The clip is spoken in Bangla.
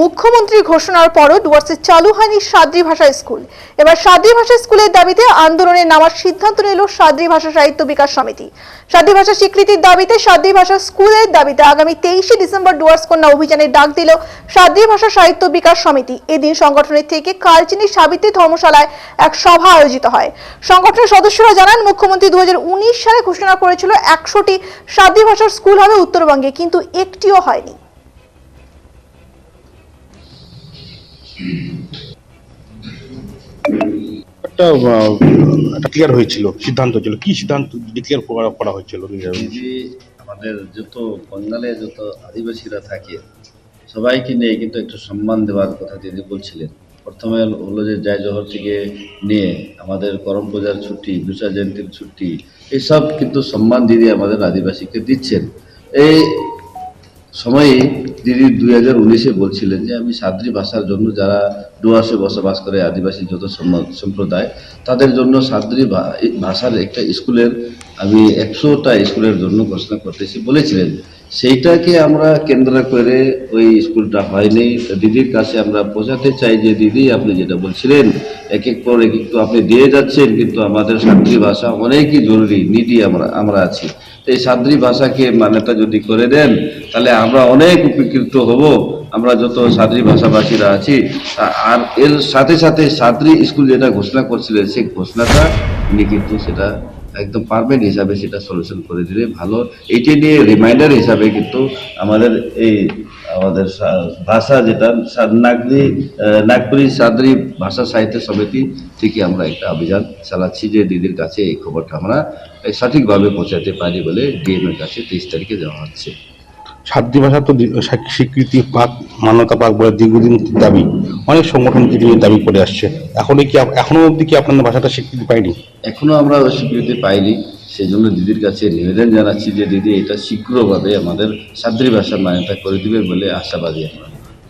মুখ্যমন্ত্রী ঘোষণার পরও ডুয়ার্সে চালু হয়নি সাদ্রি ভাষা স্কুল। এবার সাদ্রি ভাষা স্কুলের দাবিতে আন্দোলনে নামার সিদ্ধান্ত নিল সাদ্রি ভাষা সাহিত্য বিকাশ সমিতি। সাদ্রি ভাষা স্বীকৃতির দাবিতে সাদ্রি ভাষা স্কুলের দাবিতে আগামী তেইশে ডিসেম্বর ডুয়ার্স কন্যা অভিযানের ডাক দিল সাদ্রি ভাষা সাহিত্য বিকাশ সমিতি। এদিন সংগঠনের থেকে কালচিনি সাবিত্রী ধর্মশালায় এক সভা আয়োজিত হয়। সংগঠনের সদস্যরা জানান, মুখ্যমন্ত্রী দু হাজার উনিশ সালে ঘোষণা করেছিল একশোটি সাদ্রি ভাষার স্কুল হবে উত্তরবঙ্গে, কিন্তু একটিও হয়নি। একটা একটা ক্লিয়ার হয়েছিল, সিদ্ধান্ত ছিল কি সিদ্ধান্ত ডিক্লেয়ার করা হয়েছিল? আমাদের যত বাঙালে যত আদিবাসীরা থাকে, সবাইকে নিয়ে কিন্তু একটু সম্মান দেওয়ার কথা দিদি বলছিলেন। প্রথমে হলো যে জয় জহর থেকে নিয়ে আমাদের করম পূজার ছুটি বিশা জয়ন্তীর ছুটি, এসব কিন্তু সম্মান দিদি আমাদের আদিবাসীকে দিচ্ছেন। এই সময়ে তিনি দুই হাজার উনিশে বলছিলেন যে, আমি সাদ্রি ভাষার জন্য যারা ডুয়ার্সে বসবাস করে, আদিবাসী যত সম- সম্প্রদায়, তাদের জন্য সাদ্রি ভাষার একটা স্কুলের, আমি একশোটা স্কুলের জন্য ঘোষণা করতেছি। বলেছিলেন। সেইটাকে আমরা কেন্দ্র করে ওই স্কুলটা হয়নি। দিদির কাছে আমরা বোঝাতে চাই যে, দিদি, আপনি যেটা বলছিলেন এক এক পর এক এক তো আপনি দিয়ে যাচ্ছেন, কিন্তু আমাদের সাদ্রি ভাষা অনেকই জরুরি নিডি আমরা আমরা আছি। তো এই সাদ্রি ভাষাকে মান্যতা যদি করে দেন, তাহলে আমরা অনেক উপকৃত হব। আমরা যত সাদ্রি ভাষাভাষীরা আছি আর এর সাথে সাথে সাদ্রি স্কুল যেটা ঘোষণা করছিলেন, সেই ঘোষণাটা উনি কিন্তু সেটা একদম পারমেন্ট হিসাবে সেটা সলিউশন করে দিলে ভালো। এইটি নিয়ে রিমাইন্ডার হিসাবে কিন্তু আমাদের এই, আমাদের ভাষা যেটা নাগরি নাগপুরি সাদ্রি ভাষা সাহিত্য সমিতি থেকে আমরা একটা অভিযান চালাচ্ছি যে দিদির কাছে এই খবরটা আমরা সঠিকভাবে পৌঁছাতে পারি বলে ডিএম এর কাছে তেইশ তারিখে দেওয়া হচ্ছে। সাদ্রি ভাষা তো স্বীকৃতি মান্যতা পাক বলে দীর্ঘদিন দাবি, অনেক সংগঠন এটি দাবি করে আসছে। এখনও কি এখনও অবধি কি আপনাদের ভাষাটা স্বীকৃতি পাইনি? এখনও আমরা স্বীকৃতি পাইনি। সেই জন্য দিদির কাছে নিবেদন জানাচ্ছি যে দিদি এটা শীঘ্রভাবে আমাদের সাদ্রী ভাষার মান্যতা করে দিবে বলে আশাবাদী আমরা।